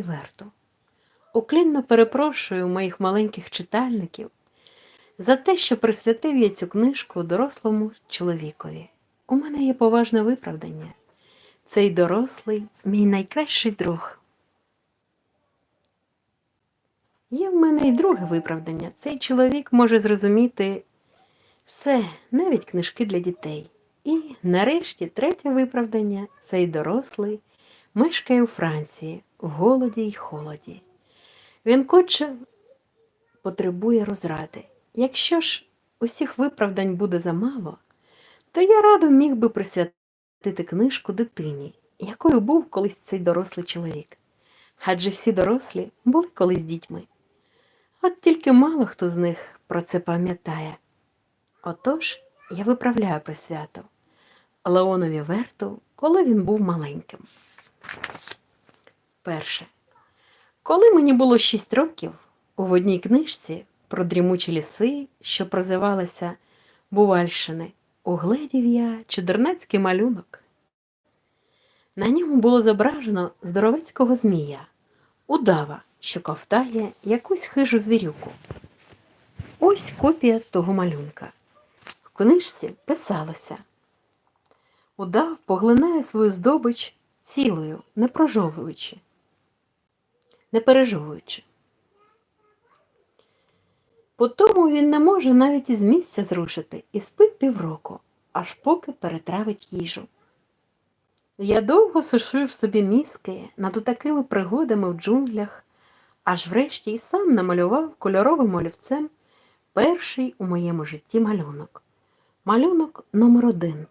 Верту. Уклінно перепрошую моїх маленьких читальників за те, що присвятив я цю книжку дорослому чоловікові. У мене є поважне виправдання. Цей дорослий мій найкращий друг. Є в мене і друге виправдання. Цей чоловік може зрозуміти все, навіть книжки для дітей. І нарешті третє виправдання цей дорослий мешкає у Франції в голоді й холоді. Він конче потребує розради. Якщо ж усіх виправдань буде замало, то я радо міг би присвятити книжку дитині, якою був колись цей дорослий чоловік. Адже всі дорослі були колись дітьми. От тільки мало хто з них про це пам'ятає. Отож, я виправляю присвято Леонові Верту, коли він був маленьким. Перше. Коли мені було шість років, у одній книжці про дрімучі ліси, що прозивалися Бувальщини, угледів я чудернацький малюнок. На ньому було зображено здоровецького змія, удава, що ковтає якусь хижу звірюку. Ось копія того малюнка. В книжці писалося Удав поглинає свою здобич цілою, не прожовуючи, не пережовуючи. Потому він не може навіть із місця зрушити і спить півроку, аж поки перетравить їжу. Я довго сушив собі мізки над такими пригодами в джунглях, аж врешті й сам намалював кольоровим олівцем перший у моєму житті малюнок. Малюнок номер один.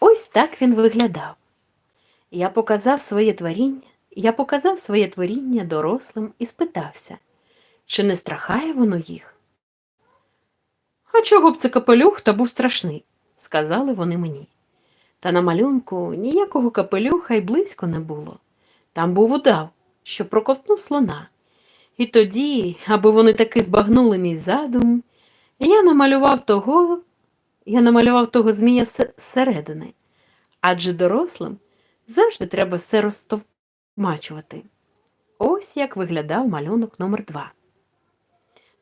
Ось так він виглядав. Я показав своє творіння, я показав своє творіння дорослим і спитався, чи не страхає воно їх? А чого б це капелюх та був страшний, сказали вони мені. Та на малюнку ніякого капелюха й близько не було. Там був удав, що проковтнув слона. І тоді, аби вони таки збагнули мій задум, я намалював того, я намалював того змія зсередини, адже дорослим завжди треба все розтовмачувати. Ось як виглядав малюнок номер 2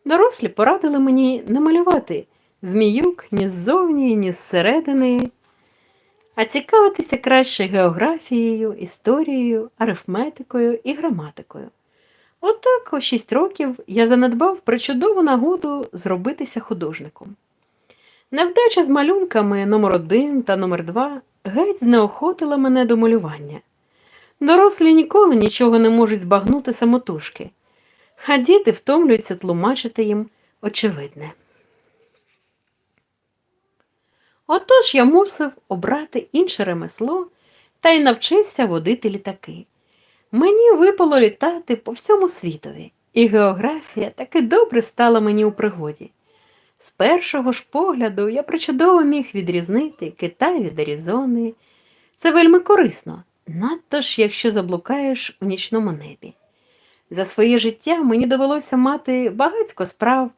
Дорослі порадили мені не малювати зміюк ні ззовні, ні зсередини, а цікавитися краще географією, історією, арифметикою і граматикою. Отак, у шість років я занедбав причудову нагоду зробитися художником. Невдача з малюнками номер 1 та номер 2 геть знеохотила мене до малювання. Дорослі ніколи нічого не можуть збагнути самотужки, а діти втомлюються тлумачити їм очевидне. Отож я мусив обрати інше ремесло та й навчився водити літаки. Мені випало літати по всьому світові, і географія таки добре стала мені у пригоді. З першого ж погляду я причудово міг відрізнити Китай від Аризони. Це вельми корисно, надто ж, якщо заблукаєш у нічному небі. За своє життя мені довелося мати багатько справ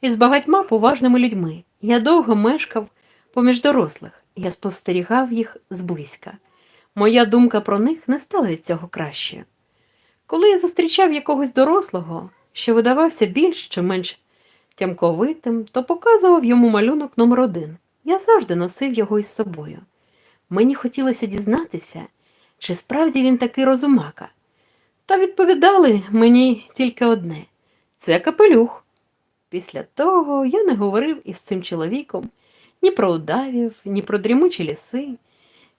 із багатьма поважними людьми. Я довго мешкав поміж дорослих, я спостерігав їх зблизька. Моя думка про них не стала від цього кращою. Коли я зустрічав якогось дорослого, що видавався більш чи менш тямковитим, то показував йому малюнок номер один. Я завжди носив його із собою. Мені хотілося дізнатися, чи справді він такий розумака. Та відповідали мені тільки одне це капелюх. Після того я не говорив із цим чоловіком ні про удавів, ні про дрімучі ліси,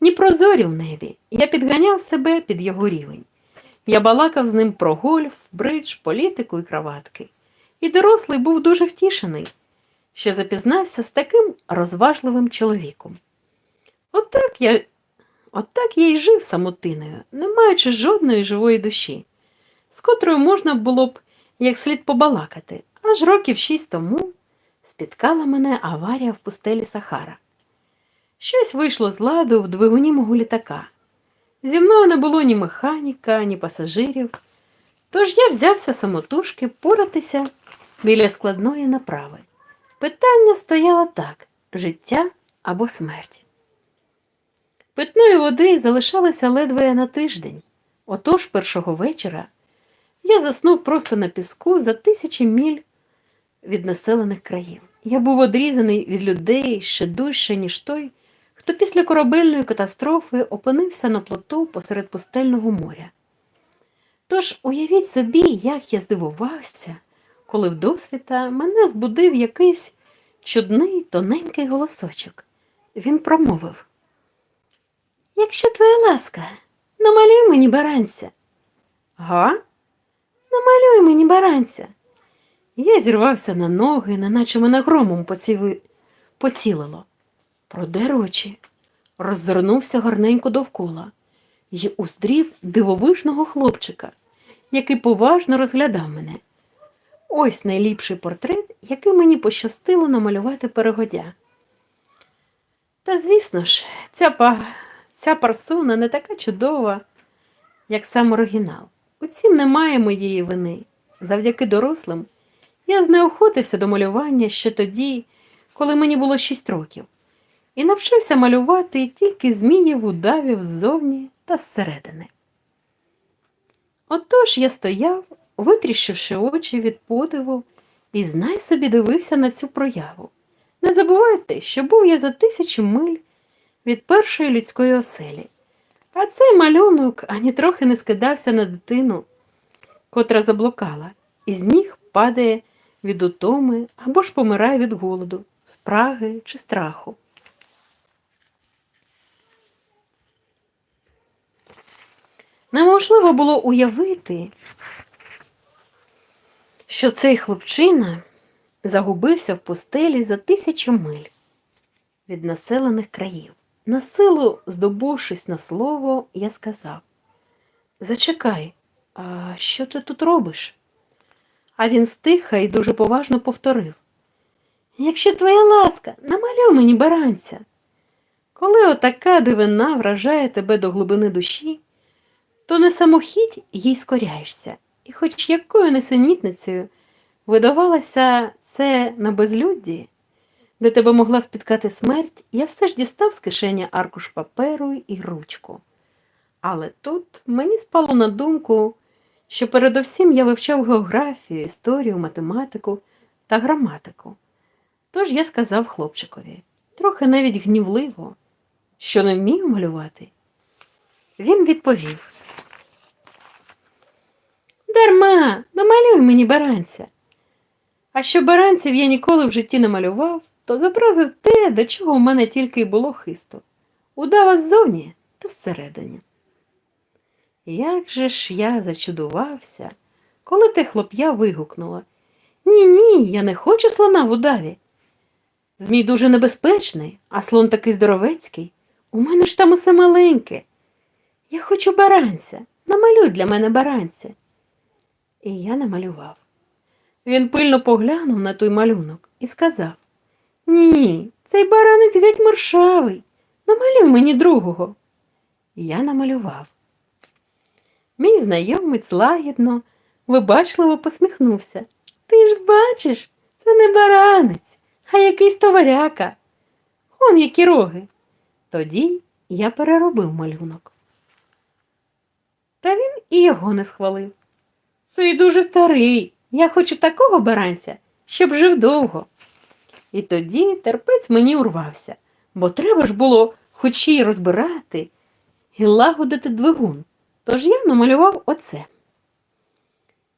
ні про зорі в небі. Я підганяв себе під його рівень. Я балакав з ним про гольф, бридж, політику і краватки. І дорослий був дуже втішений, що запізнався з таким розважливим чоловіком. Отак я, отак я й жив самотиною, не маючи жодної живої душі, з котрою можна було б як слід побалакати, аж років шість тому спіткала мене аварія в пустелі Сахара. Щось вийшло з ладу в двигуні мого літака. Зі мною не було ні механіка, ні пасажирів. Тож я взявся самотужки поратися біля складної направи. Питання стояло так: життя або смерть. Питної води залишалося ледве на тиждень. Отож першого вечора я заснув просто на піску за тисячі міль від населених країв. Я був одрізаний від людей ще дужче, ніж той, хто після корабельної катастрофи опинився на плоту посеред пустельного моря. Тож уявіть собі, як я здивувався, коли вдосвіта мене збудив якийсь чудний тоненький голосочок. Він промовив Якщо твоя ласка, намалюй мені баранця. Га? Намалюй мені баранця. Я зірвався на ноги, неначе мене громом поціли... поцілило. Продер очі, роззирнувся гарненько довкола і уздрів дивовижного хлопчика, який поважно розглядав мене. Ось найліпший портрет, який мені пощастило намалювати перегодя. Та, звісно ж, ця, па... ця парсуна не така чудова, як сам оригінал. У цім немає моєї вини. Завдяки дорослим я знеохотився до малювання ще тоді, коли мені було шість років, і навчився малювати тільки зміїв удавів ззовні та зсередини. Отож я стояв, витріщивши очі від подиву, і знай собі дивився на цю прояву. Не забувайте, що був я за тисячі миль від першої людської оселі, а цей малюнок ані трохи не скидався на дитину, котра заблукала, і з ніг падає від утоми або ж помирає від голоду, спраги чи страху. Неможливо було уявити, що цей хлопчина загубився в пустелі за тисячі миль від населених країв. На силу, здобувшись на слово, я сказав Зачекай, а що ти тут робиш? А він стиха і дуже поважно повторив Якщо твоя ласка, намалюй мені баранця. Коли отака дивина вражає тебе до глибини душі, то не самохідь їй скоряєшся, і хоч якою несенітницею видавалося це на безлюдді, де тебе могла спіткати смерть, я все ж дістав з кишені аркуш паперу і ручку. Але тут мені спало на думку, що передовсім я вивчав географію, історію, математику та граматику. Тож я сказав хлопчикові, трохи навіть гнівливо, що не вмію малювати. Він відповів. Дарма, намалюй мені баранця. А що баранців я ніколи в житті не малював, то зобразив те, до чого в мене тільки й було хисту. Удава ззовні та зсередині. Як же ж я зачудувався, коли те хлоп'я вигукнула Ні, ні, я не хочу слона в удаві. Змій дуже небезпечний, а слон такий здоровецький. У мене ж там усе маленьке. Я хочу баранця, намалюй для мене баранця. І я намалював. Він пильно поглянув на той малюнок і сказав Ні, цей баранець геть маршавий. Намалюй мені другого. І я намалював. Мій знайомець лагідно, вибачливо посміхнувся. Ти ж бачиш, це не баранець, а якийсь товаряка. Он які роги. Тоді я переробив малюнок. Та він і його не схвалив. Цей дуже старий. Я хочу такого баранця, щоб жив довго. І тоді терпець мені урвався, бо треба ж було хоч і розбирати і лагодити двигун. Тож я намалював оце.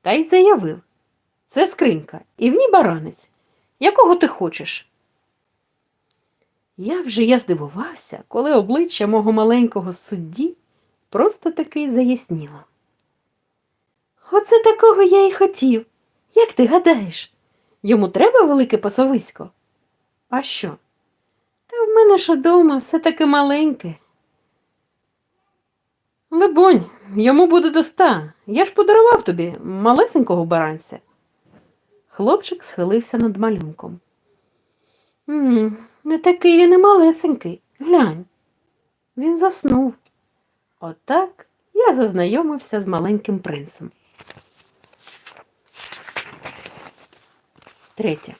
Та й заявив це скринька, і в ній баранець. Якого ти хочеш? Як же я здивувався, коли обличчя мого маленького судді просто таки заясніло. Оце такого я й хотів. Як ти гадаєш? Йому треба велике пасовисько? А що? Та в мене ж удома все таки маленьке. Либонь, йому буде до ста. Я ж подарував тобі малесенького баранця. Хлопчик схилився над малюнком. «М, Не такий він і малесенький. Глянь. Він заснув. Отак я зазнайомився з маленьким принцем. Третє.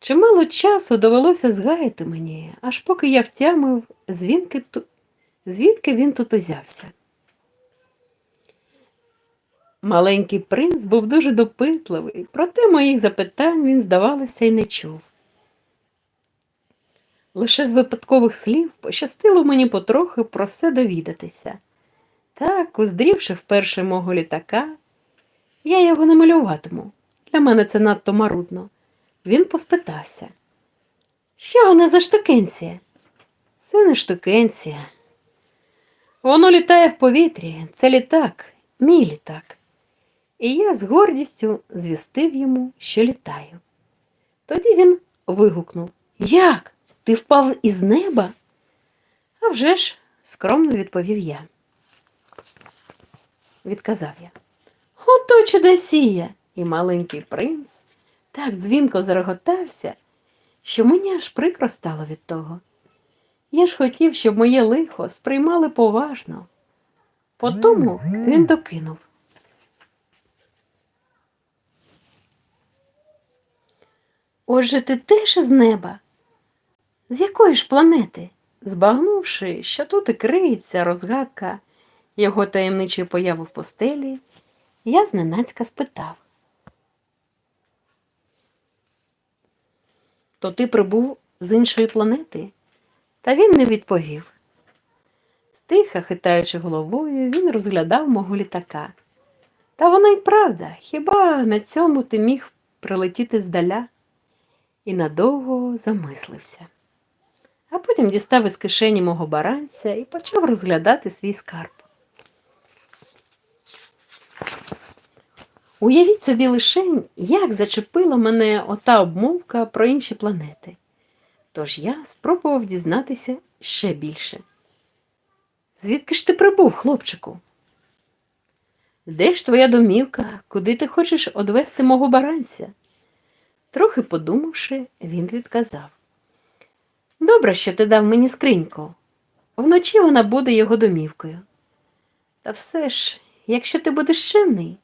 Чимало часу довелося згаяти мені, аж поки я втямив, звідки, звідки він тут узявся. Маленький принц був дуже допитливий, проте моїх запитань він, здавалося, й не чув. Лише з випадкових слів пощастило мені потрохи про все довідатися. Так, уздрівши вперше мого літака, я його не малюватиму. Для мене це надто марудно. Він поспитався. Що вона за штукенція? Це не штукенція. Воно літає в повітрі, це літак, мій літак. І я з гордістю звістив йому, що літаю. Тоді він вигукнув Як? Ти впав із неба? «А вже ж», – скромно відповів я. Відказав я. Ото чудосія! І маленький принц так дзвінко зареготався, що мені аж прикро стало від того. Я ж хотів, щоб моє лихо сприймали поважно. Потому він докинув. Отже, ти теж із неба? З якої ж планети? Збагнувши, що тут і криється розгадка його таємничої появи в постелі, я зненацька спитав. То ти прибув з іншої планети? Та він не відповів. Стиха, хитаючи головою, він розглядав мого літака. Та вона й правда, хіба на цьому ти міг прилетіти здаля? І надовго замислився. А потім дістав із кишені мого баранця і почав розглядати свій скарб. Уявіть собі лишень, як зачепила мене ота обмовка про інші планети. Тож я спробував дізнатися ще більше. Звідки ж ти прибув, хлопчику? Де ж твоя домівка, куди ти хочеш одвести мого баранця? Трохи подумавши, він відказав. Добре, що ти дав мені скриньку. Вночі вона буде його домівкою. Та все ж, якщо ти будеш чемний,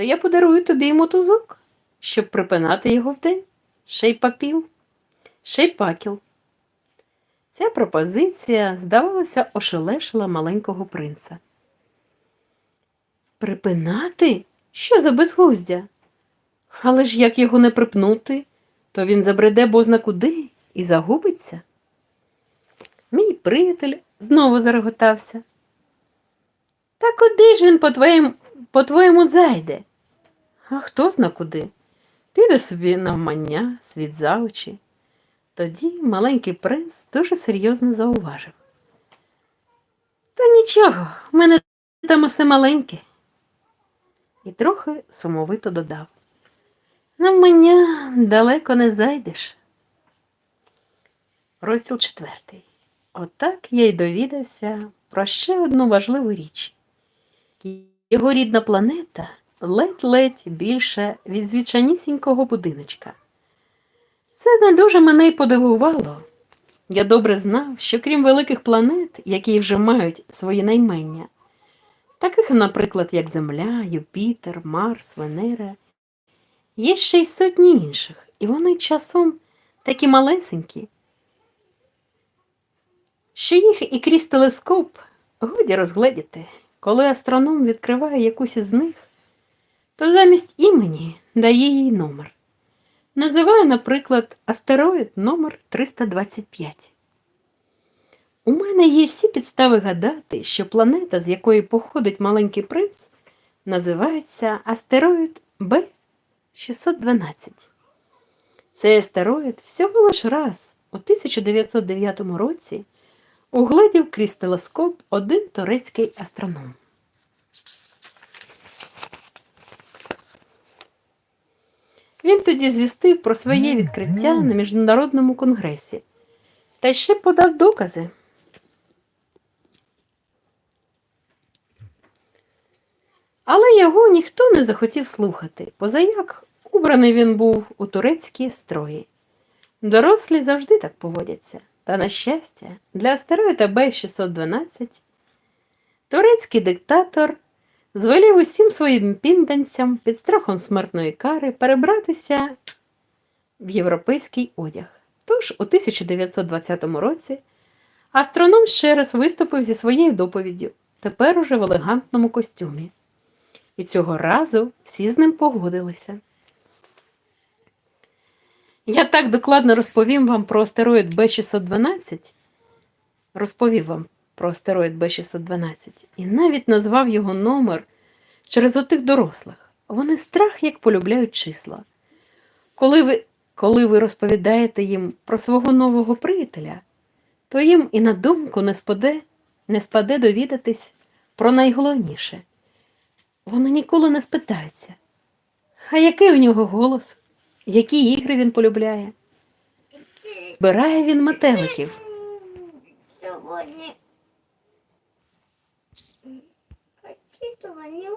то я подарую тобі й мотузок, щоб припинати його вдень. Ще й папіл, ще й пакіл. Ця пропозиція, здавалося, ошелешила маленького принца. Припинати? Що за безглуздя? Але ж як його не припнути, то він забреде бозна куди і загубиться. Мій приятель знову зареготався. Та куди ж він по-твоєму по твоєму зайде? А хто зна куди? Піде собі навмання, світ за очі. Тоді маленький принц дуже серйозно зауважив. Та нічого, в мене там усе маленьке. І трохи сумовито додав. Навмання далеко не зайдеш. Розділ четвертий. Отак я й довідався про ще одну важливу річ. Його рідна планета ледь-ледь більша від звичайнісінького будиночка. Це не дуже мене й подивувало. Я добре знав, що крім великих планет, які вже мають свої наймення, таких, наприклад, як Земля, Юпітер, Марс, Венера, є ще й сотні інших, і вони часом такі малесенькі, що їх і крізь телескоп годі розгледіти, коли астроном відкриває якусь із них, то замість імені дає їй номер. Називаю, наприклад, астероїд номер 325. У мене є всі підстави гадати, що планета, з якої походить маленький принц, називається астероїд Б612. Цей астероїд всього лиш раз у 1909 році угледів крізь телескоп один турецький астроном. Він тоді звістив про своє відкриття на міжнародному конгресі та ще подав докази. Але його ніхто не захотів слухати, позаяк убраний він був у турецькі строї. Дорослі завжди так поводяться. Та, на щастя, для астероїда Б612 турецький диктатор звелів усім своїм підданцям під страхом смертної кари перебратися в європейський одяг. Тож у 1920 році астроном ще раз виступив зі своєю доповіддю, тепер уже в елегантному костюмі. І цього разу всі з ним погодилися. Я так докладно розповім вам про астероїд Б612, розповів вам про астероїд Б612 і навіть назвав його номер через отих дорослих. Вони страх як полюбляють числа. Коли ви, коли ви розповідаєте їм про свого нового приятеля, то їм і на думку не спаде, не спаде довідатись про найголовніше. Вони ніколи не спитаються, а який у нього голос, які ігри він полюбляє. Збирає він метеликів. Сьогодні. Хотіла не